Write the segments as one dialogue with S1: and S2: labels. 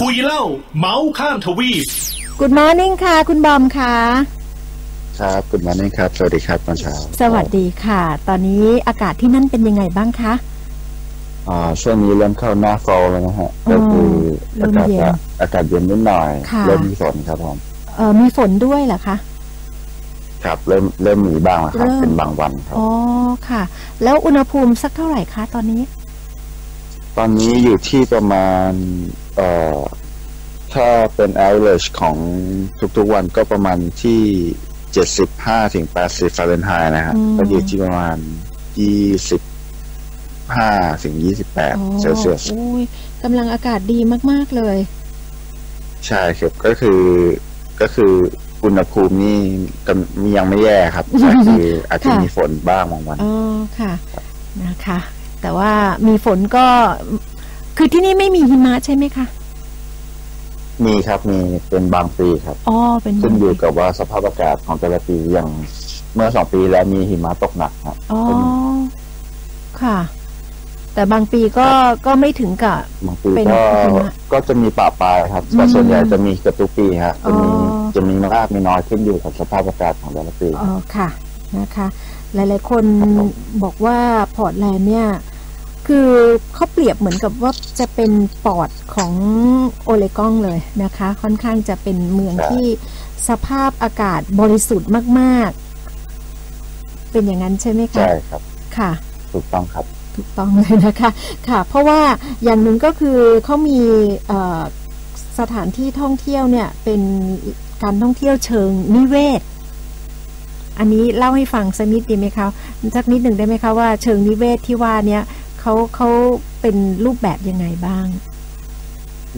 S1: คุยเล่าเมาส์ข้ามทวีป
S2: Good Morning ค่ะ คุณบอมค่ะ
S3: ครับคุณมานี่ครับ สวัสดีครับตอนเช้า
S2: สวัสดีค่ะ ตอนนี้อากาศที่นั่นเป็นยังไงบ้างคะ
S3: อ่าช่วงนี้เริ่มเข้าหน้าฟอลแล้วนะฮะ
S2: อ๋อ
S3: ก็คือ
S2: เริ่
S3: อามกาศ
S2: เย็น
S3: จะอากาศเย็นนิดหน่อย
S2: ค่ะ
S3: เริ่มมีฝนครับผม
S2: เออมีฝนด้วยเหรอคะ
S3: ครับเริ่มเริ่มมีบ้างแล้วครับ
S2: เริ่ม
S3: เป็นบางวันครับ
S2: อ๋อค่ะ แล้วอุณหภูมิสักเท่าไหร่คะตอนนี้
S3: ตอนนี้อยู่ที่ประมาณเอ่อถ้าเป็น average ของทุกๆวันก็ประมาณที่ 75ถึง80ฟาเรนไฮต์นะฮะ
S2: อืม
S3: ก็อยู่ที่ประมาณ 25ถึง
S2: อ๋อ
S3: 28เซลเซียส
S2: อุ้ยกำลังอากาศดีมากๆเลย
S3: ใช่ครับก็คือก็คือ อุณหภูมินี่กำยังไม่แย่ครับแต่คืออาจจะ
S2: ค่ะ
S3: มีฝนบ้างบางวัน
S2: อ๋อค่ะนะคะ แต่ว่ามีฝนก็คือที่นี่ไม่มีหิมะใช่ไหมคะ
S3: มีครับมีเป็นบางปีครับ
S2: อ๋อเป็น
S3: ขึ้นอยู่กับว่าสภาพอากาศของแต่ละปีอย่างเมื่อสองปีแล้วมีหิมะตกหนักครับ
S2: อ๋อค่ะ แต่บางปีก็ก็ไม่ถึงกับบา
S3: งปี
S2: เป็น
S3: ก็
S2: หิมะ
S3: ก็จะมีป่าปลายครับแต่
S2: อืม
S3: ส่วนใหญ่จะมีกระตุกปีฮะจะมี
S2: อ๋อ
S3: จะมีมากมีน้อยขึ้นอยู่กับสภาพอากาศของแต่ละปี
S2: อ๋อค่ะนะคะ หลายๆ คน
S3: ครับผม
S2: บอกว่าพอร์ตแลนด์เนี่ยคือเขาเปรียบเหมือนกับว่าจะเป็นปอดของโอเลกองเลยนะคะ ค่อนข้างจะเป็นเมืองที่สภาพอากาศบริสุทธิ์มากๆ เป็นอย่างนั้นใช่ไหมคะ
S3: ใช่ครับ
S2: ค่ะ
S3: ถูกต้องครับ
S2: ถูกต้องเลยนะคะค่ะ เพราะว่าอย่างหนึ่งก็คือเขามีเอ่อสถานที่ท่องเที่ยวเนี่ยเป็น การท่องเที่ยวเชิงนิเวศ อันนี้เล่าให้ฟังสักนิดดีไหมคะสักนิดหนึ่งได้ไหมคะว่าเชิงนิเวศที่ว่าเนี้ยเขาเขาเป็นรูปแบบยังไงบ้าง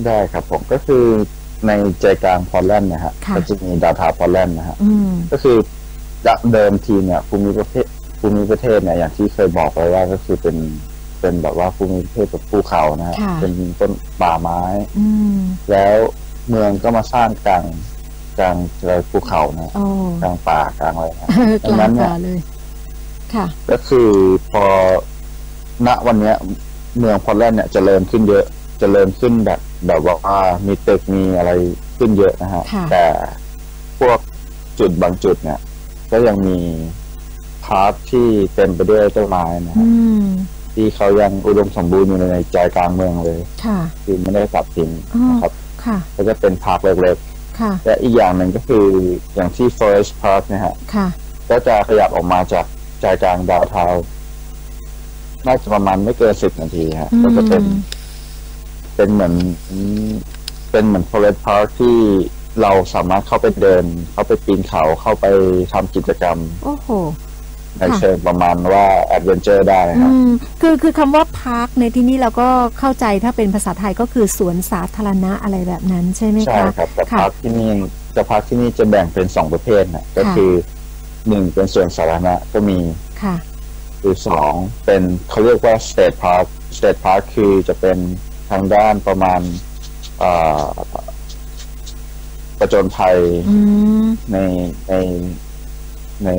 S3: ได้ครับผมก็คือในใจกลางพอลแลนด์นะฮะ
S2: ค่ะ
S3: ก็จะมีดาวทาวน์พอลแลนด์นะฮะ
S2: อืม
S3: ก็คือเดิมทีเนี่ยภูมิประเทศภูมิประเทศเนี่ยอย่างที่เคยบอกไปว่าก็คือเป็นเป็นแบบว่าภูมิประเทศแบบภูเขานะฮะ
S2: ค่ะ
S3: เป็นต้นป่าไม้
S2: อืม
S3: แล้วเมืองก็มาสร้างกลาง กลางเลยภูเขานะ
S2: โอ้
S3: กลางป่ากลางอะไรนะ
S2: กลางป่าเลยค่ะ
S3: ก็คือพอณวันเนี้ย เมืองพอลแลนด์เนี่ยเจริญขึ้นเยอะเจริญขึ้นแบบ แบบว่ามีตึกมีอะไรขึ้นเยอะนะฮะ
S2: ค่ะ
S3: แต่พวกจุดบางจุดเนี่ย ก็ยังมีพาร์ทที่เต็มไปด้วยต้นไม้นะ
S2: อื
S3: ฮะ
S2: ม
S3: ที่เขายังอุดมสมบูรณ์อยู่ในใจกลางเมืองเลย
S2: ค่ะ
S3: คือไม่ได้ตัดทิ้ง
S2: อ๋อ
S3: นะครับ
S2: ค่ะ
S3: ก็จะเป็นพาร์คเล็ก
S2: ค่ะ
S3: ๆ และอีกอย่างหนึ่งก็คืออย่างที่ Forest Park เนะฮะ
S2: ค่ะ
S3: ก็จะขยับออกมาจากใจกลางดาวเทาวน์น่าจะประมาณไม่เกินสิบนาทีฮะ
S2: อืม
S3: ก็จะเป็น เป็นเหมือน เป็นเหมือน Forest Park ที่เราสามารถเข้าไปเดิน เข้าไปปีนเขาเข้าไปทำกิจกรรม
S2: โอ้โห
S3: ใน
S2: ค่ะ
S3: เชิงประมาณว่าแอดเวนเจอร์ได้
S2: อื
S3: ครับ
S2: มคือคือคำว่าพาร์คในที่นี้เราก็เข้าใจถ้าเป็นภาษาไทยก็คือสวนสาธารณะอะไรแบบนั้นใช่ไหม
S3: ใช่
S2: คะ
S3: ครับแต่
S2: ค่ะ
S3: พาร์คที่นี่จะพาร์คที่นี่จะแบ่งเป็นสองประเภทนะก็
S2: ค่ะ
S3: คือหนึ่งเป็นส่วนสาธารณะก็มี
S2: ค่ะ
S3: คือสองเป็นเขาเรียกว่า state park state park คือจะเป็นทางด้านประมาณเอ่อประจนภัย
S2: อืม
S3: ในใน ใน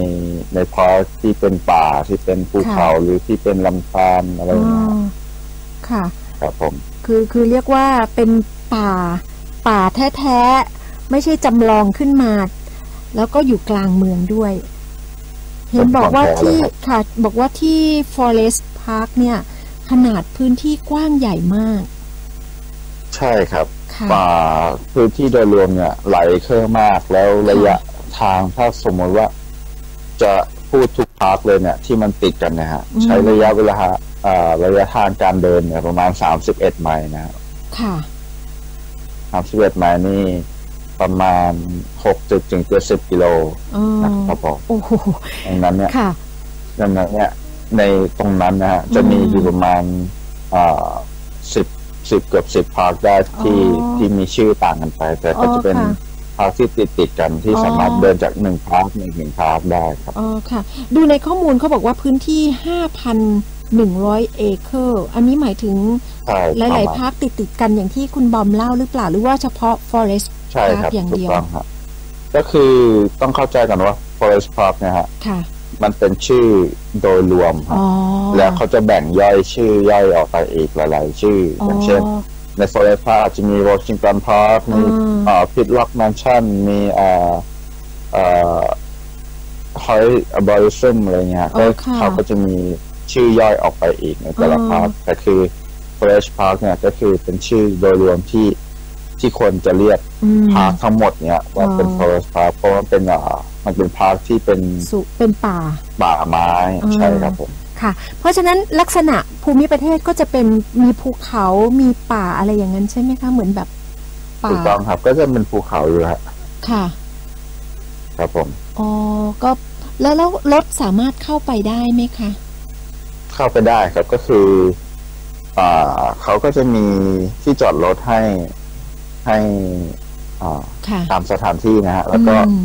S3: ในพาร์คที่เป็นป่าที่เป็นภูเขา
S2: ค่ะ
S3: หรือที่เป็นลำธารอะไร
S2: อ๋
S3: อย่างเงี้ย
S2: อค่ะ
S3: ครับผม
S2: คือคือเรียกว่าเป็นป่า ป่าแท้ๆ ไม่ใช่จำลองขึ้นมา แล้วก็อยู่กลางเมืองด้วย เห็นบอกว่าที่ค่ะ บอกว่าที่ Forest Park เนี่ย ขนาดพื้นที่กว้างใหญ่มาก
S3: ใช่ครับ
S2: ค่ะ
S3: ป่าพื้นที่โดยรวมเนี่ยไหลเครื่องมากแล้วระยะทางถ้าสมมติว่า จะพูดทุกพาร์คเลยเนี่ยที่มันติดกันนะฮะ
S2: อืม
S3: ใช้ระยะเวลาเอ่อระยะทางการเดินเนี่ยประมาณสามสิบเอ็ดไมล์นะฮะ
S2: ค่ะ
S3: สามสิบเอ็ดไมล์นี่ประมาณหกจุดถึงเจ็ดสิบกิโล
S2: อ๋อ
S3: นะครับผม
S2: โอ้โห
S3: ดังนั้นเนี่ย
S2: ค่ะ
S3: ดังนั้นเนี่ย ในตรงนั้นนะฮะจะมีอยู่ประมาณเอ่อสิบสิบเกือบสิบพาร์คได้ที่
S2: อ๋อ
S3: ที่มีชื่อต่างกันไป แต่ก็จะเป็น
S2: อ๋อค่ะ
S3: พาร์คที่ติดติดๆกันที่
S2: อ๋อ
S3: สามารถเดินจากหนึ่งพาร์คหนึ่งถึงพาร์คได้ครับ
S2: อ๋อค่ะ ดูในข้อมูลเขาบอกว่าพื้นที่ 5,100 เอเคอร์ อันนี้หมายถึง
S3: ใช่
S2: หลาย
S3: ประ
S2: ๆ
S3: มณ
S2: พาร์คติดติดๆกันอย่างที่คุณบอมเล่าหรือเปล่า หรือว่าเฉพาะ Forest
S3: ใช่ครับ
S2: Park อย่าง
S3: ถู
S2: เดี
S3: ก
S2: ยว
S3: ต้องครับก็คือต้องเข้าใจกันว่า forest park เนะฮะ
S2: ค่ะ
S3: มันเป็นชื่อโดยรวมครั
S2: อ๋
S3: บ
S2: อ
S3: แล้วเขาจะแบ่งย่อยชื่อย่อยออกไปอีกหลายๆชื่อออย่างเช่น ในโฟเรสพาร์จะมีวอชิงตันพาร์คมี
S2: อืม
S3: เอ่อพิทล็อกแมนชั่นมีเอ่อเอ่อฮอยบริซึมอะไรเงี้ย
S2: อ๋
S3: ก็
S2: อค่ะ
S3: เขาก็จะมีชื่อย่อยออกไปอีกในแต่ละ
S2: อืม
S3: พาร์คแต่คือโฟเรสพาร์คเนี่ยก็คือเป็นชื่อโดยรวมที่ที่คนจะเรียก
S2: อืม
S3: พาร์คทั้งหมดเนี่ยว่าเป็น
S2: อ๋อ
S3: โฟเรสพาร์คเพราะว่าเป็นเอ่อมันเป็นพาร์คที่เป็น
S2: สุเป็นป่า
S3: ป่าไม้
S2: อืม
S3: ใช่ครับผม
S2: ค่ะ เพราะฉะนั้นลักษณะภูมิประเทศก็จะเป็นมีภูเขามีป่าอะไรอย่างนั้นใช่ไหมคะ เหมือนแบบป่า
S3: ถูกต้องครับก็จะเป็นภูเขาอยู่แล้ว
S2: ค่ะ
S3: ครับผม
S2: อ๋อก็แล้วแล้วรถสามารถเข้าไปได้ไหมคะ
S3: เข้าไปได้ครับก็คืออ่าเขาก็จะมีที่จอดรถให้ให้อ่า
S2: ค่ะ
S3: ตามสถานที่นะฮะแล้วก็
S2: อื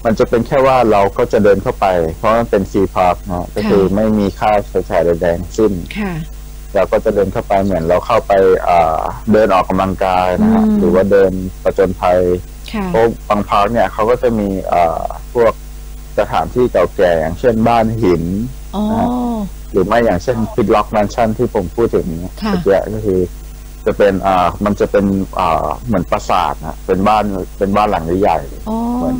S2: ม
S3: มันจะเป็นแค่ว่าเราก็จะเดินเข้าไป เพราะมันเป็นฟรีพาร์คนะฮะก็คือไม่มีค่าใช้จ่ายใดๆทั้งสิ้น
S2: ค่ะ
S3: เราก็จะเดินเข้าไปเหมือนเราเข้าไปอ่าเดินออกกำลังกายนะฮะ
S2: อืม
S3: หรือว่าเดินประจนภัย
S2: ค่ะ
S3: เพราะบางพาร์คเนี่ยเขาก็จะมีอ่าพวกสถานที่เก่าแก่อย่างเช่นบ้านหิน
S2: อ๋อ
S3: หรือไม่อย่างเช่นพิดล็อกแมนชั่นที่ผมพูดถึงเนี่ย
S2: ค่ะ
S3: เมื่อกี้ก็คือ จะเป็นอ่ามันจะเป็นอ่าเหมือนปราสาทนะเป็นบ้านเป็นบ้านหลังใหญ่
S2: อ๋อ
S3: ๆเหมือน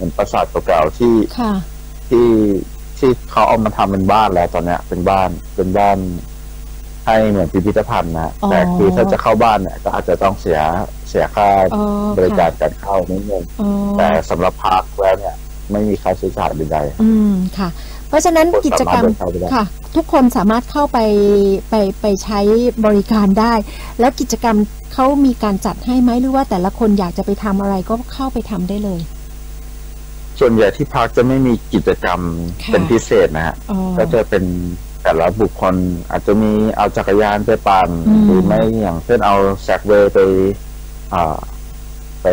S3: เหมือนปราสาทเก่าๆที่
S2: ค่ะ
S3: ที่ที่เขาเอามาทำเป็นบ้านแล้วตอนเนี้ย เป็นบ้านเป็นบ้านให้เหมือนพิพิธภัณฑ์นะ
S2: อ๋อ
S3: แต่คือถ้าจะเข้าบ้านเนี่ย ก็อาจจะต้องเสียเสียค่า
S2: อ๋อบ
S3: ริการ
S2: ค่ะ
S3: การเข้านิดนึง
S2: อ๋อ
S3: แต่สำหรับพาร์คแล้วเนี่ย ไม่มีค่าใช้จ่ายใด
S2: อืมค่ะ เพราะฉะนั้น
S3: คน
S2: กิจกรรม
S3: สามารถเดินเข้าไปได้
S2: ค่ะ ทุกคนสามารถเข้าไปไปไปใช้บริการได้ แล้วกิจกรรมเขามีการจัดให้ไหมหรือว่าแต่ละคนอยากจะไปทำอะไรก็เข้าไปทำได้เลย
S3: ๆ ส่วนใหญ่ที่พาร์คจะไม่มีกิจกรรม
S2: ค่ะ
S3: เป็นพิเศษนะฮะ
S2: อ๋อ
S3: ก็จะเป็นแต่ละบุคคลอาจจะมีเอาจักรยานไปปั่น
S2: อืม
S3: หรือไม่อย่างเช่นเอาแซกเวย์ไปอ่าไป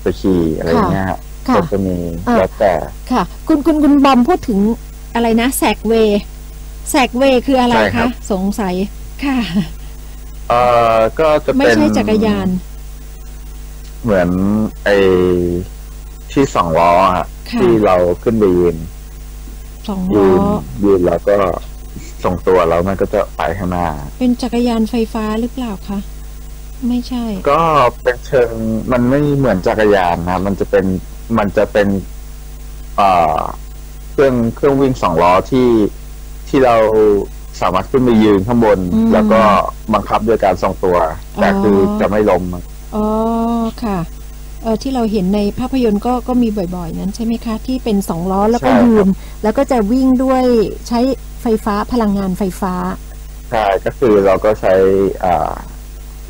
S3: ไปขี่อะไรอย่างเงี้ยฮะ
S2: ค่ะ
S3: ก็จะมี
S2: อ่า
S3: แล้วแต่
S2: ค่ะ คุณคุณคุณบอมพูดถึงอะไรนะแซกเวย์แซกเวย์คืออะไร
S3: ใช่ครั
S2: คะ
S3: บ
S2: สงสัยค่ะ
S3: เอ่อก็จะ
S2: ไม่
S3: เป็น
S2: ใช่จักรยาน
S3: เหมือนไอ้ ที่สองล้อฮะ
S2: ค่ะ
S3: ที่เราขึ้นไปยืน
S2: สอง
S3: ยื
S2: ล้อ
S3: นยืนแล้วก็ส่งตัวแล้วมันก็จะไปข้างหน้า
S2: เป็นจักรยานไฟฟ้าหรือเปล่าคะไม่ใช่
S3: ก็เป็นเชิงมันไม่เหมือนจักรยานนะมันจะเป็นมันจะเป็นเอ่อเครื่องเครื่องวิ่งสองล้อที่ที่เราสามารถขึ้นไปยืนข้างบน
S2: อืม
S3: แล้วก็บังคับด้วยการทรงตัว แต่
S2: อ๋อ
S3: คือจะไม่ล้ม
S2: อ๋อค่ะเออ ที่เราเห็นในภาพยนตร์ก็ก็มีบ่อยๆ นั้นใช่ไหมคะ ที่เป็นสองล้อแล้วก็
S3: ใช่ครับ
S2: ยืน แล้วก็จะวิ่งด้วยใช้ไฟฟ้าพลังงานไฟฟ้า
S3: ใช่ก็คือเราก็ใช้อ่า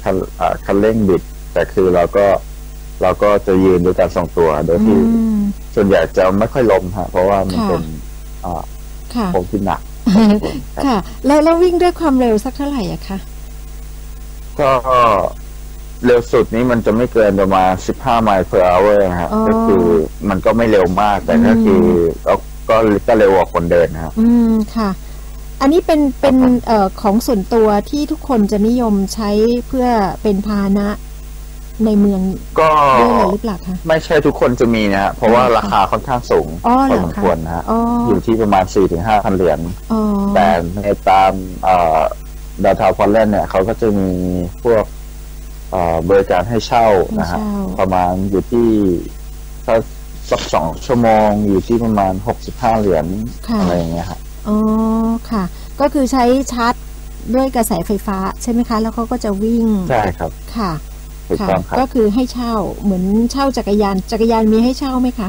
S3: คันอ่าคันเร่งบิด แต่คือเราก็เราก็จะยืนด้วยการทรงตัว โดย
S2: อื
S3: ที่
S2: ม
S3: ส่วนใหญ่จะไม่ค่อยล้มฮะ เพราะว่ามัน
S2: ค่ะ
S3: เป็นอ่า
S2: ค่ะ
S3: โค้งที่หนัก
S2: ค่ะ แล้วแล้ววิ่งด้วยความเร็วสักเท่าไหร่อะคะ
S3: ก็ เร็วสุดนี้มันจะไม่เกินประมาณ 15 ไมล์ per hour นะฮะ
S2: อ๋อ
S3: ก็คือมันก็ไม่เร็วมาก แต่ก็คือก็ก็ก็เร็วกว่าคนเดินนะฮะ
S2: อืมค่ะ อันนี้เป็นเป็น
S3: ครับ
S2: เอ่อของส่วนตัวที่ทุกคนจะนิยมใช้เพื่อเป็นพาหนะในเมือง
S3: ก็
S2: ด้วยเลยหรือเปล่าคะ
S3: ไม่ใช่ทุกคนจะมีนะฮะ เพราะว่าราคาค่อนข้างสูง
S2: อ๋อ
S3: พ
S2: เหร
S3: อ
S2: อ
S3: สม
S2: คะ
S3: ควรนะฮะ
S2: อ๋อ
S3: อยู่ที่ประมาณ 4-5พันเหรียญ
S2: อ๋อ
S3: แต่ในตามเอ่อดาวทาวพอลเลนเนี่ยเขาก็จะมีพวกเอ่อ บริการให้เช่านะฮะ
S2: ให้เช่า
S3: ประมาณอยู่ที่ถ้าสักสองชั่วโมงอยู่ที่ประมาณ65เหรียญ
S2: ค่ะ
S3: อะไรอย่างเงี้ยฮะ
S2: อ๋อค่ะ ก็คือใช้ชาร์จด้วยกระแสไฟฟ้าใช่ไหมคะ แล้วเขาก็จะวิ่ง
S3: ใช่ครับ
S2: ค่ะ
S3: ถูก
S2: ค่ะ
S3: ต้องครับ
S2: ก็คือให้เช่าเหมือนเช่าจักรยานจักรยานมีให้เช่าไหมคะ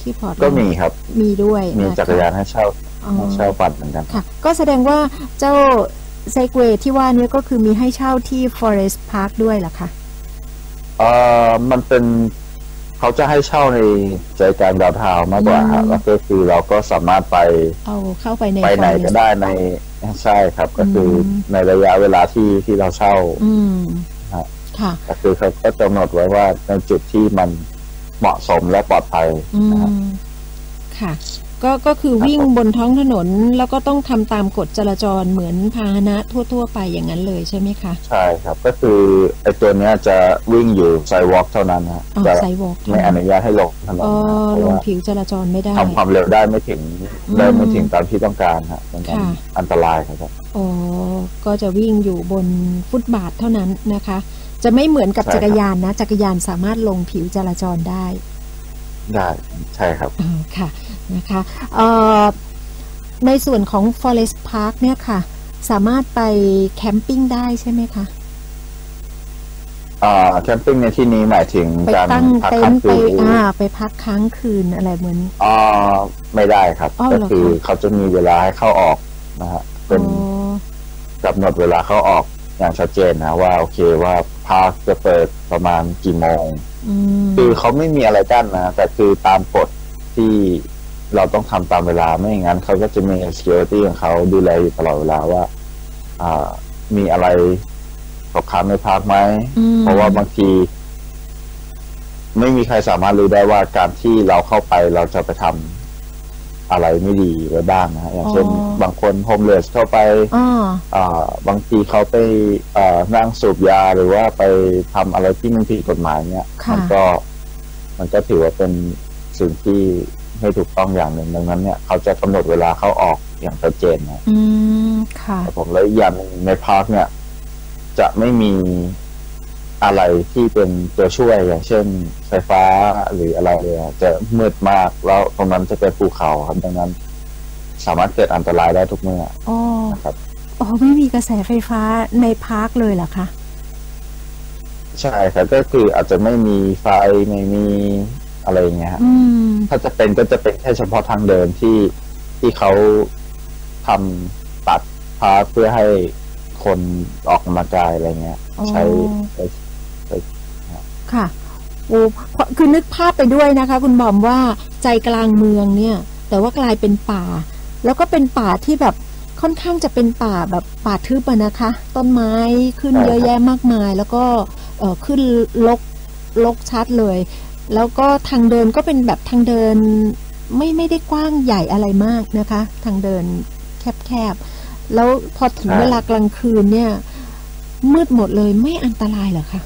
S2: ที่พอร์ต
S3: ก็มีครับ
S2: มีด้วย
S3: มี
S2: นะคะ
S3: จักรยานให้เช่า
S2: อ๋อ
S3: ให้เช่าปั่นเหมือนกัน
S2: ค่ะ ก็แสดงว่าเจ้า เซกเวที่ว่านี้ก็คือมีให้เช่าที่ Forest Park ด้วยเหรอคะ
S3: เอ่อมันเป็นเขาจะให้เช่าในใจกลางดาวเทาวน์มากกว่าฮะ
S2: อืม
S3: แล้วก็คือเราก็สามารถไป
S2: เอาเข้าไปใน
S3: ไปไหน
S2: Forest
S3: ก็ได้ในใช่ครับ ก็คืออ
S2: ม
S3: ในระยะเวลาที่ที่เราเช่า
S2: อืม
S3: ครับ
S2: ค่ะ
S3: ก็คือเขาก็กำหนดไว้ว่าในจุดที่มันเหมาะสมและปลอดภัย
S2: อื
S3: นะฮะ
S2: มค่ะ ก็ก็คือวิ่งบนท้องถนนแล้วก็ต้องทำตามกฎจราจรเหมือนพาหนะทั่ว ๆ ไปอย่างนั้นเลยใช่ไหมคะ
S3: ใช่ครับก็คือไอ้ตัวเนี้ยจะวิ่งอยู่ไซวอล์กเท่านั้นนะ
S2: อ๋อ
S3: จะ
S2: ไซวอล์ก
S3: ไม่อนุญาตให้ลงถนน
S2: อ๋อ
S3: นะเพ
S2: ล
S3: ราะ
S2: ง
S3: ว่า
S2: ผิวจราจรไม่ได้
S3: ทำความเร็วได้ไม่ถึง
S2: อืม
S3: ได้ไม่ถึงตามที่ต้องการฮะดังนั้น
S2: ค่ะ
S3: อันตรายครับ
S2: อ๋อก็จะวิ่งอยู่บนฟุตบาทเท่านั้นนะคะ จะไม่เหมือนกับ
S3: ใช่ครับ
S2: จักรยานนะจักรยานสามารถลงผิวจราจรได้
S3: ได้ใช่ครับ
S2: อ่าค่ะ นะคะเอ่อในส่วนของ Forest Park เนี่ยค่ะ สามารถไปแคมปิ้งได้ใช่ไหมคะ
S3: อ่าแคมปิ้งในที่นี้หมายถึง
S2: ไป
S3: การ
S2: ตั้ง
S3: พัก
S2: เต็น
S3: ค้าง
S2: ท์ไป
S3: คืน
S2: อ่าไปพักค้างคืนอะไรเหมือน
S3: อ่าไม่ได้ครับ
S2: อ้าว
S3: ก็
S2: เหรอ
S3: คือ
S2: คะ
S3: เขาจะมีเวลาให้เข้าออกนะฮะเป็น
S2: อ๋อกำ
S3: หนดเวลาเข้าออกอย่างชัดเจนนะ ว่าโอเคว่าพาร์คจะเปิดประมาณกี่โมง
S2: อืม
S3: คือเขาไม่มีอะไรกั้นนะ แต่คือตามกฎที่ เราต้องทำตามเวลาไม่อย่างนั้นเขาก็จะมี security ของเขาดูแลอยู่ตลอดเวลาว่า อ่า มีอะไรตกค้างในพาร์คไหม
S2: อืม
S3: เพราะว่าบางที ไม่มีใครสามารถรู้ได้ว่าการที่เราเข้าไปเราจะไปทำอะไรไม่ดีไว้บ้างนะฮะอย่างเช่น บางคนโฮมเลสเข้าไป
S2: อ๋อ
S3: อ่าบางทีเขาไปอ่านั่งสูบยาหรือว่าไปทำอะไรที่มันผิดกฎหมายเนี่ย
S2: ค่ะ
S3: มัก็ มันก็ถือว่าเป็นสิ่งที่ ไม่ถูกต้องอย่างหนึ่งดังนั้นเนี่ยเขาจะกำหนดเวลาเข้าออกอย่างชัดเจนนะ
S2: อืมค่ะ
S3: ครับผมแล้วอีกอย่างหนึ่งในพาร์คเนี่ย จะไม่มีอะไรที่เป็นตัวช่วยอย่างเช่น ไฟฟ้าหรืออะไรเลยอะจะมืดมากแล้วตรงนั้นจะเป็นภูเขาครับดังนั้น สามารถเกิดอันตรายได้ทุกเมื่อ
S2: อ๋อ
S3: นะครับ
S2: อ๋อไม่มีกระแสไฟฟ้าในพาร์คเลยเหรอคะ
S3: ใช่ครับก็คืออาจจะไม่มีไฟไม่มี อะไรอย่างเงี้ยฮะ
S2: อืม
S3: ถ้าจะเป็นก็จะเป็นแค่เฉพาะทางเดินที่ที่เขาทำตัดพาร์คเพื่อให้คนออกกำลังกายอะไรเงี้ย
S2: อ๋อ
S3: ใช้ใช้
S2: ค่ะโอ้เพราะคือนึกภาพไปด้วยนะคะ คุณบอมว่าใจกลางเมืองเนี่ย แต่ว่ากลายเป็นป่า แล้วก็เป็นป่าที่แบบค่อนข้างจะเป็นป่าแบบป่าทึบอะนะคะ ต้นไม้ขึ้น
S3: ใช่
S2: เยอะ
S3: ครับ
S2: แยะมากมาย แล้วก็เอ่อขึ้นลกลกชัดเลย แล้วก็ทางเดินก็เป็นแบบทางเดินไม่ไม่ได้กว้างใหญ่อะไรมากนะคะ ทางเดินแคบๆ แล้วพอถึงเวลากลางคืนเนี่ย มืดหมดเลยไม่อันตรายเหรอคะ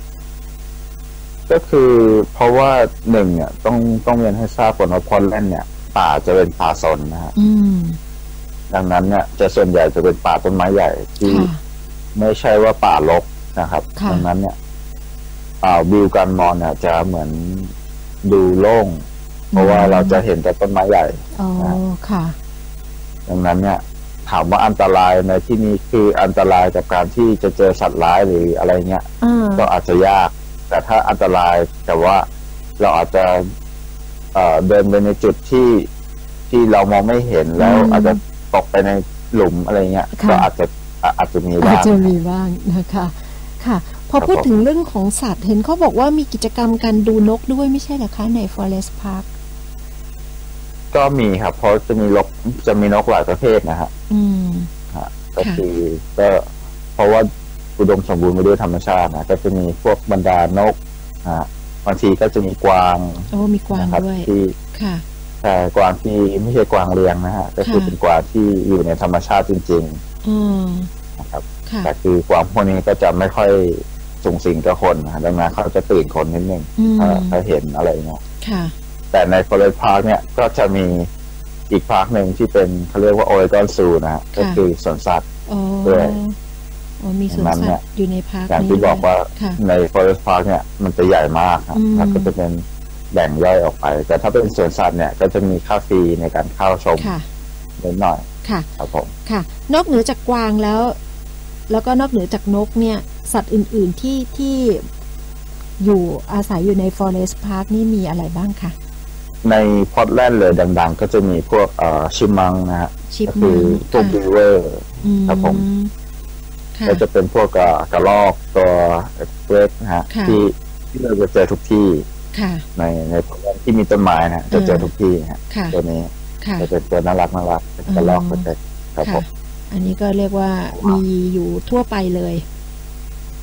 S3: ก็คือเพราะว่าหนึ่งเนี่ยต้องต้องเรียนให้ทราบก่อนว่าพอลแลนด์เนี่ย ป่าจะเป็นป่าสนนะฮะ
S2: อืม
S3: ดังนั้นเนี่ยจะส่วนใหญ่จะเป็นป่าต้นไม้ใหญ่ที่
S2: ค่ะ
S3: ไม่ใช่ว่าป่ารกนะครับ
S2: ค่ะ
S3: ดันั้นเนี่ยอ่าวิวการมองเนี่ยจะเหมือน ดูโล่ง เพราะว่าเราจะเห็นแต่ต้นไม้ใหญ่
S2: อ๋อค่ะ
S3: ดังนั้นเนี่ย ถามว่าอันตรายในที่นี้คืออันตรายกับการที่จะเจอสัตว์ร้ายหรืออะไรเงี้ย
S2: อ่า
S3: ก็อาจจะยาก แต่ถ้าอันตรายแต่ว่าเราอาจจะเอ่อเดินไปในจุดที่ที่เรามองไม่เห็นแล้ว อาจจะตกไปในหลุมอะไรเงี้ย ก็อาจจะอะอาจจะมี
S2: อาจ
S3: บ้าง
S2: จะมีบ้างนะคะ ค่ะ พอ
S3: ครับ
S2: พูด
S3: ผม
S2: ถึงเรื่องของสัตว์เห็นเขาบอกว่ามีกิจกรรมการดูนกด้วยไม่ใช่เหรอคะใน Forest Park
S3: ก็มีครับ เพราะจะมีนกจะมีนกหลายประเภทนะฮะ
S2: อืม
S3: ฮะก็คือก็เพราะว่าอุดมสมบูรณ์ไปด้วยธรรมชาตินะก็จะมีพวกบรรดานกฮะบางทีก็จะมีกวาง
S2: โอ้มีกวาง
S3: นะครับ
S2: ด้วย
S3: ที่
S2: ค่ะ
S3: แต่กวางที่ไม่ใช่กวางเลี้ยงนะฮะก็คือ
S2: ค่ะ
S3: เป็นกวางที่อยู่ในธรรมชาติจริง
S2: อืม
S3: ๆนะครับ
S2: ค่ะ
S3: แต่คือกวางพวกนี้ก็จะไม่ค่อย สูงสิงกับคนนะดังนั้นเขาจะตื่นคนนิดนึง
S2: อืม
S3: ถ้าถ้าเห็นอะไรเงี้ย
S2: ค่ะ
S3: แต่ใน Forest Park เนี่ยก็จะมีอีกพาร์คหนึ่งที่เป็นเขาเรียกว่า Oregon Zoo นะฮะก็คือสวนสัตว์
S2: อ๋อ
S3: ด้วย
S2: อ๋อมีสวน
S3: นั้น
S2: สั
S3: เนี่
S2: ต
S3: ย
S2: ว์อยู่ในพาร์ค
S3: อย่าง
S2: นี้
S3: ที่บอกว่า
S2: ค่ะ
S3: ใน Forest Park เนี่ยมันจะใหญ่มากครับ
S2: อืม
S3: แล้วก็จะเป็นแบ่งย่อยออกไป แต่ถ้าเป็นสวนสัตว์เนี่ยก็จะมีค่าฟรีในการเข้าชม
S2: ค่ะ
S3: นิดหน่อย
S2: ค่ะ
S3: ครับผม
S2: ค่ะ นอกเหนือจากกวางแล้ว แล้วก็นอกเหนือจากนกเนี่ย สัตว์อื่น ๆ ที่ที่อยู่อาศัยอยู่ใน Forest Park นี่มีอะไรบ้างคะ
S3: ในพอร์ตแลนด์เลยดัง ๆ ก็จะมีพวกเอ่อชิมังนะฮะ
S2: ชิป
S3: ก็คือพวกบีเวอร์ครับผม
S2: ค่ะ
S3: ก็จะเป็นพวกกระกระรอกตัวเอ็กเพรสนะฮะ
S2: ค่ะ
S3: ที่ที่เราจะเจอทุกที่
S2: ค่ะ
S3: ในในพอร์ตแลนด์ที่มีต้นไม้นะฮะจะเจอทุกที่นะฮะ
S2: ค่ะ
S3: ตัวนี้
S2: ค่ะ
S3: จะเป็นตัวน่ารักน่ารักเป็นกระรอก
S2: อืม
S3: เล็กๆครับผ
S2: ค่ะ
S3: ม
S2: อันนี้ก็เรียกว่ามีอยู่ทั่วไปเลย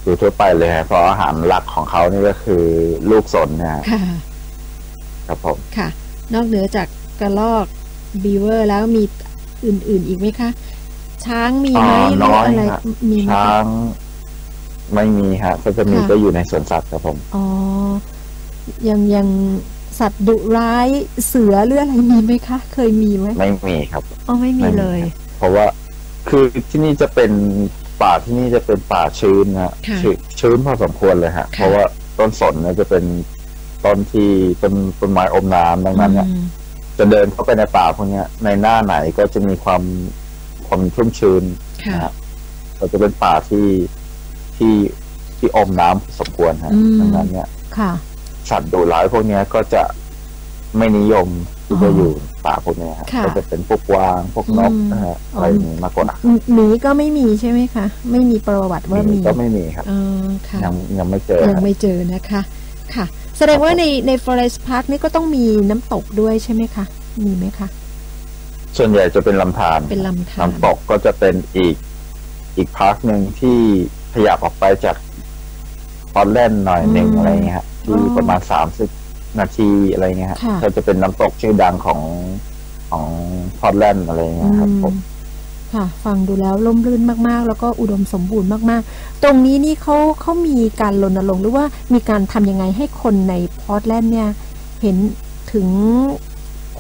S3: ดูทั่วไปเลยฮะเพราะอาหารหลักของเขานี่ก็คือลูกสนนะฮะ
S2: ค่ะ
S3: ครับผม
S2: ค่ะ นอกเหนือจากกระลอกบีเวอร์แล้วมีอื่น ๆ อีกไหมคะ ช้างมีไหม
S3: อ่า
S2: หรื
S3: น้อย
S2: อะไร
S3: ฮะ
S2: มีไหม
S3: ช้า
S2: คะ
S3: งไม่มีฮะก็จะมี
S2: ค่ะ
S3: ก็อยู่ในสวนสัตว์ครับผม
S2: อ๋อยังยังสัตว์ดุร้ายเสือหรืออะไรมีไหมคะ เคยมีไหม
S3: ไม่มีครับ
S2: อ๋อไม่มี
S3: ไม่มี
S2: เลย
S3: เพราะว่าคือที่นี่จะเป็น ป่าที่นี่จะเป็นป่าชื้นนะฮะ
S2: ค่ะ
S3: ชื้นชื้นพอสมควรเลยฮะ เพราะว่าต้นสนเนี่ยจะเป็นต้นที่เป็นต้นไม้อมน้ำดังนั้นเนี่ย
S2: อืม
S3: จะเดินเข้าไปในป่าพวกเนี้ย ในหน้าไหนก็จะมีความความชุ่มชื้น
S2: ค่ะ
S3: นะฮะก็จะเป็นป่าที่ที่ที่อมน้ำพอสมควรฮะ
S2: อืม
S3: ดังนั้นเนี่ย
S2: ค่ะ
S3: สัตว์ดุร้ายพวกเนี้ยก็จะไม่นิยม ที่จะอยู่ป่าพวกเนี้ยฮะ
S2: ค่ะ
S3: ก็จะเป็นพวกกวางพวกนก
S2: อืม
S3: นะฮะ
S2: อ๋ออ
S3: อะไรอย่างนี้มากกว่า
S2: หมีก็ไม่มีใช่ไหมคะ ไม่มีประวัติว่ามี
S3: ก็ไม่มีครับ
S2: อ๋อค่ะ
S3: ยังยังไม่เจอ
S2: ยัง
S3: ฮะ
S2: ไม่เจอนะคะ ค่ะ แสดงว่าในใน forest park นี่ก็ต้องมีน้ำตกด้วยใช่ไหมคะ มีไหมคะ
S3: ส่วนใหญ่จะเป็นลำธาร
S2: เป็นลำธาร
S3: น้ำตกก็จะเป็นอีกอีกพาร์คหนึ่งที่ขยับออกไปจากพอร์ตแลนด์หน่อยหนึ่งอะไรเงี้ยฮะที่ประมาณสามสิบ นาทีอะไรเงี้ยฮะ
S2: ค่ะ
S3: ก็จะเป็นน้ำตกชื่อดังของของพอร์ตแลนด์อะไรเงี้ยครับผม
S2: ค่ะ ฟังดูแล้วร่มรื่นมากๆ แล้วก็อุดมสมบูรณ์มากๆ ตรงนี้นี่เขาเขามีการรณรงค์หรือว่ามีการทำยังไงให้คนในพอร์ตแลนด์เนี่ย เห็นถึง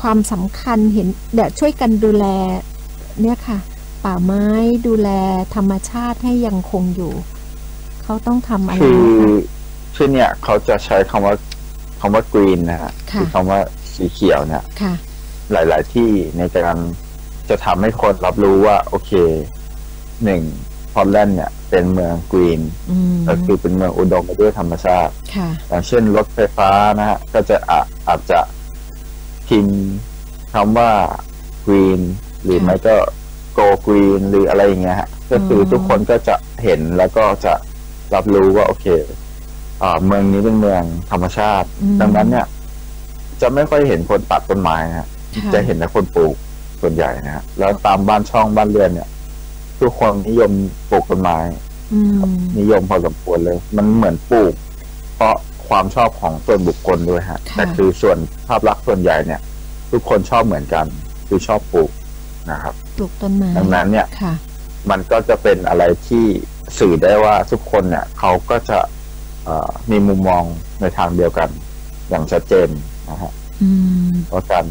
S2: ความสำคัญเห็นเดี๋ยวช่วยกันดูแล เนี่ยค่ะ ป่าไม้ดูแลธรรมชาติให้ยังคงอยู่ เขาต้องทำอะไร
S3: คือ
S2: ไหมคะ
S3: ที่เนี่ยเขาจะใช้คำว่า คำว่ากรีนนะฮะ
S2: ค่ะ
S3: คือคำว่าสีเขียวเนี่ย
S2: ค่ะ
S3: หลาย ๆ ที่ในการจะทำให้คนรับรู้ว่า โอเคหนึ่งพอร์ตแลนด์เนี่ย เป็นเมืองกรีน
S2: อืม
S3: ก็คือเป็นเมืองอุดมไปด้วยธรรมชาติ
S2: ค่ะ
S3: อย่างเช่นรถไฟฟ้านะฮะ ก็จะอาอาจจะพิมพ์คำว่า green หรือ
S2: ค่ะ
S3: ไม่ก็ go green หรืออะไรอย่างเงี้ยฮะก็คืออ
S2: อ
S3: ทุกคนก็จะเห็นแล้วก็จะรับรู้ว่า โอเคอ่า เมืองนี้เป็นเมืองธรรมชาติ
S2: อืม
S3: ดังนั้นเนี่ย จะไม่ค่อยเห็นคนตัดต้นไม้นะฮะ
S2: ค่ะ
S3: จะเห็นแต่คนปลูกส่วนใหญ่นะฮะแล้วตามบ้านช่องบ้านเรือนเนี่ยทุกคนนิยมปลูกต้นไม้
S2: อืม
S3: นิยมพอสมควรเลย มันเหมือนปลูก เพราะความชอบของส่วนบุคคลด้วยฮะ
S2: ค่ะ
S3: แต่คือส่วนภาพลักษณ์ส่วนใหญ่เนี่ย ทุกคนชอบเหมือนกัน คือชอบปลูกนะครับ
S2: ปลูกต้นไม้
S3: ดังนั้นเนี่ย
S2: ค่ะ
S3: มันก็จะเป็นอะไรที่สื่อได้ว่าทุกคนเนี่ย เขาก็จะเอ่อ มีมุมมองในทางเดียวกันอย่างชัดเจนนะฮะ
S2: อืม
S3: ว่าการ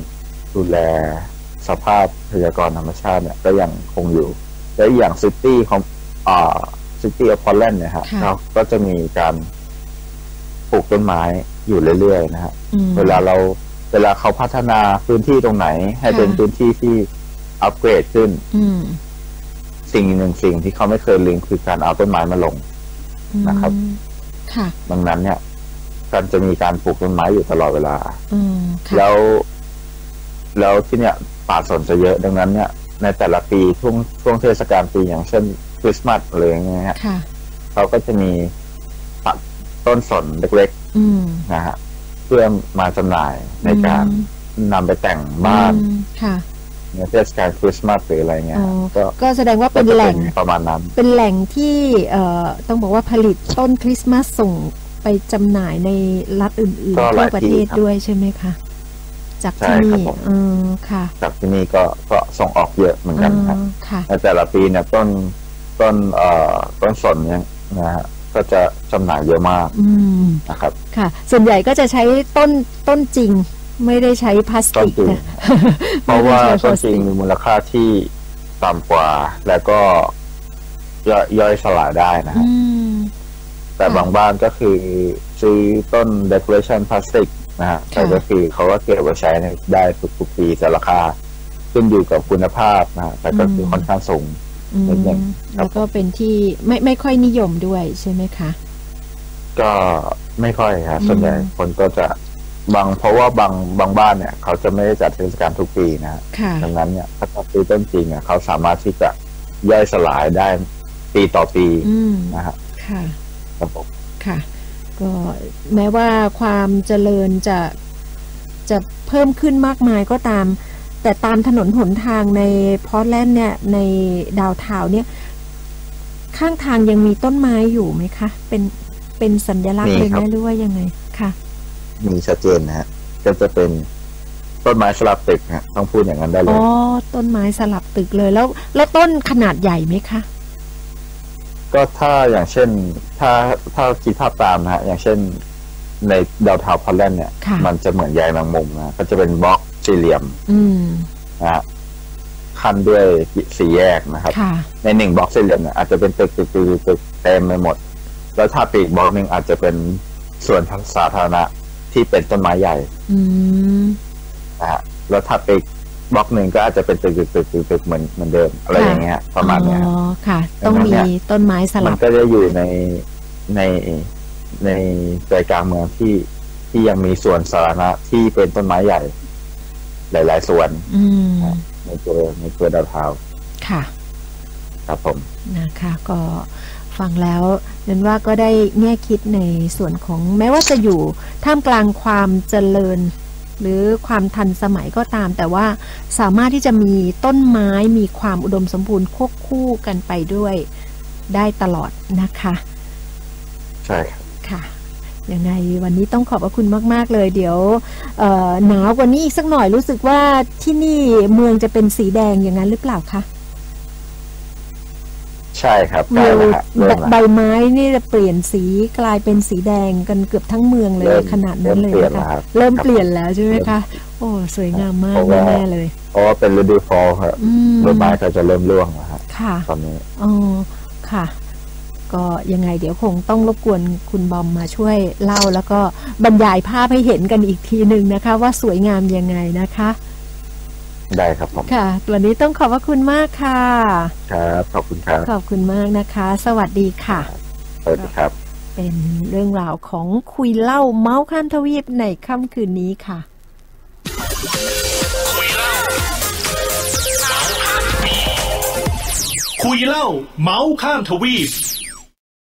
S3: ดูแลสภาพพยากรณ์ธรรมชาติเนี่ยก็ยังคงอยู่ และอีกอย่างซิตี้ของอ่าซิตี้ออฟพอลแลนด์เนี่ยฮะ
S2: ค่ะ
S3: เราก็จะมีการปลูกต้นไม้อยู่เรื่อยๆนะฮะ
S2: อืม
S3: เวลาเราเวลาเขาพัฒนาพื้นที่ตรงไหน ให้
S2: ค่ะ
S3: เป็นพื้นที่ที่อัปเกรดขึ้น
S2: อืม
S3: สิ่งหนึ่งสิ่งที่เขาไม่เคยลืมคือการเอาต้นไม้มาลงนะครับ
S2: อืมค่ะ
S3: ดังนั้นเนี่ยการจะมีการปลูกต้นไม้อยู่ตลอดเวลา
S2: อืมค่ะ
S3: แล้ว แล้วที่เนี่ยป่าสนจะเยอะ ดังนั้นเนี่ยในแต่ละปีช่วงช่วงเทศกาลปีอย่างเช่นคริสต์มาสอะไรอย่างเงี้ยฮะ
S2: ค่ะ
S3: เขาก็จะมีตัดต้นสนเล็ก
S2: อืม
S3: ๆนะฮะเพื่อมาจำหน่ายในการ
S2: อืม
S3: นำไปแต่งบ้าน
S2: อืมค่ะ
S3: ใน เทศกาลคริสต์มาสหรืออะไรเงี้ย
S2: อ๋อ
S3: ก็
S2: ก็แสดงว่า
S3: ก็
S2: เป็น
S3: จะ
S2: แห
S3: เป็
S2: ล่
S3: น
S2: ง
S3: ประมาณนั้น
S2: เป็นแหล่งที่เอ่อต้องบอกว่าผลิตต้นคริสต์มาสส่งไปจำหน่ายในรัฐอื่น
S3: ก็
S2: ๆ
S3: ห
S2: ทั่
S3: ลา
S2: วยประ
S3: ที่
S2: เทศ
S3: ครับ
S2: ด้วยใช่ไหมคะจาก
S3: ใช่
S2: ที่
S3: ครับ
S2: นี่
S3: ผม
S2: อืมค่ะ
S3: จากที่นี่ก็ก็ส่งออกเยอะเหมือนกันครับ
S2: อ๋อค่ะ
S3: ในแต่ละปีเนี่ยต้นต้นเอ่อต้นสนเนี่ยนะฮะก็จะจำหน่ายเยอะมาก
S2: อืม
S3: นะครับ
S2: ค่ะ ส่วนใหญ่ก็จะใช้ต้นต้นจริง ไม่ได้ใช้พลาส
S3: ต้น
S2: ติก
S3: จริง
S2: นะ
S3: เพราะว่า
S2: ไม่ได้ใช้พ
S3: ต้
S2: ลานส
S3: จริ
S2: ติ
S3: ง
S2: ก
S3: มีมูลค่าที่ต่ำกว่า แล้วก็ย่อยย่อยสลายได้นะฮะ
S2: อืม
S3: แต่
S2: ค่ะ
S3: บางบ้านก็คือซื้อต้น decoration พลาสติกนะฮะแต่
S2: ค่ะ
S3: ก็คือเขาก็เก็บไว้ใช้ในได้ทุกๆปีแต่ราคาขึ้นอยู่กับคุณภาพนะฮะแต่ก็คือค่อนข้างสูง
S2: อืม
S3: นิดหนึ่งครับ
S2: แล้วก็เป็นที่ไม่ไม่ค่อยนิยมด้วยใช่ไหมคะ
S3: ก็ไม่ค่อยครับ
S2: อืม
S3: ส่วนใหญ่คนก็จะ บางเพราะว่าบางบางบ้านเนี่ย เขาจะไม่ได้จัดเทศกาลทุกปีนะฮะ
S2: ค่ะ
S3: ดังนั้นเนี่ยถ้าเขาซื้อต้นจริงอะเขาสามารถที่จะย่อยสลายได้ปีต่อปี
S2: อืม
S3: นะฮะ
S2: ค่ะ
S3: ครับผม
S2: ค่ะ ก็แม้ว่าความเจริญจะจะเพิ่มขึ้นมากมายก็ตาม แต่ตามถนนหนทางในพอร์ตแลนด์เนี่ย ในดาวทาวน์เนี่ย ข้างทางยังมีต้นไม้อยู่ไหมคะ เป็นเป็นสัญลักษณ์เลยไหมหรือว่ายังไงค่ะ
S3: มีชัดเจนนะฮะก็จะเป็นตต้นไม้สลับตึกฮะต้องพูดอย่างนั้นได้เล
S2: อ๋
S3: ย
S2: อต้นไม้สลับตึกเลยแล้ว แล้วต้นขนาดใหญ่ไหมคะ
S3: ก็ถ้าอย่างเช่น ถ้าถ้าคิดภาพตามนะฮะอย่างเช่นในดาวทาวพอลแลนด์เนี่ย
S2: ค่ะ
S3: มันจะเหมือนใยแมงมุมนะก็จะเป็นบล็อกสี่เหลี่ยม
S2: อืม
S3: นะฮะขั้นด้วยสี่แยกนะครับ
S2: ค่ะ
S3: ในหนึ่งบล็อกสี่เหลี่ยมเนี่ยอาจจะเป็นตึกตึกตึกตึกตึกเต็มไปหมด แล้วถ้าปีกบล็อกหนึ่งอาจจะเป็นส่วนสาธารณะ ที่เป็นต้นไม้ใหญ่
S2: อืม
S3: นะฮะแล้วถ้าปีกบล็อกหนึ่งก็อาจจะเป็นตึกตึกตึกตึกตึกเหมือนเหมือนเดิมอะไรอย่างเงี้ย ประมาณเนี้ย
S2: อ๋อค่ะ ต้อง
S3: ดังนั้น
S2: มี
S3: เนี่ย
S2: ต้นไม้ส
S3: มั
S2: ลั
S3: น
S2: บ
S3: ก็จะอยู่ในในในใจกลางเมืองที่ที่ยังมีส่วนสาธารณะที่เป็นต้นไม้ใหญ่ หลาย ๆ ส่วน
S2: อืม
S3: ในตัวในตัวดาวเทาวน์
S2: ค่ะ
S3: ครับผม
S2: นะคะ ก็ ฟังแล้วนั้นว่าก็ได้แง่คิดในส่วนของแม้ว่าจะอยู่ท่ามกลางความเจริญ หรือความทันสมัยก็ตาม แต่ว่าสามารถที่จะมีต้นไม้มีความอุดมสมบูรณ์ควบคู่กันไปด้วยได้ตลอดนะคะ
S3: ใช่ครับ
S2: ค่ะยังไงวันนี้ต้องขอบพระคุณมาก ๆ เลย เดี๋ยวหนาวกว่านี้อีกสักหน่อยรู้สึกว่าที่นี่เมืองจะเป็นสีแดงอย่างนั้นหรือเปล่าคะ
S3: ใช่ครับใกล้
S2: วิว
S3: แล้วฮะเริ่ม
S2: ใบ
S3: แล้ว
S2: ไม้นี่จะเปลี่ยนสีกลายเป็นสีแดงกันเกือบทั้งเมืองเลย
S3: เริ่ม
S2: ขนาดนั้นเลย
S3: เริ่มเปลี่ยน
S2: นะคะ
S3: แล้วครับ
S2: เริ่มเปลี่ยนแล้วใช่ไหมคะ โอ้สวยงามมาก
S3: เพราะว่า
S2: แน่ๆเลย
S3: เพราะว่าเป็นฤดูฟอลครับ
S2: อืม
S3: ใบไม้ก็จะเริ่มร่วงแล้วฮะ
S2: ค่ะ
S3: ตอนนี้
S2: อ๋อค่ะ ก็ยังไงเดี๋ยวคงต้องรบกวนคุณบอมมาช่วยเล่าแล้วก็บรรยายภาพให้เห็นกันอีกทีหนึ่งนะคะ ว่าสวยงามยังไงนะคะ
S3: ได้ครับผม
S2: ค่ะ วันนี้ต้องขอบพระคุณมากค่ะ
S3: ครับขอบคุณครับ
S2: ขอบคุณมากนะคะ สวัสดีค่ะ
S3: สวัสดีครับ
S2: เป็นเรื่องราวของคุยเล่าเมาส์ข้ามทวีปในค่ำคืนนี้ค่ะ
S1: คุยเล่าเมาส์ข้ามทวีป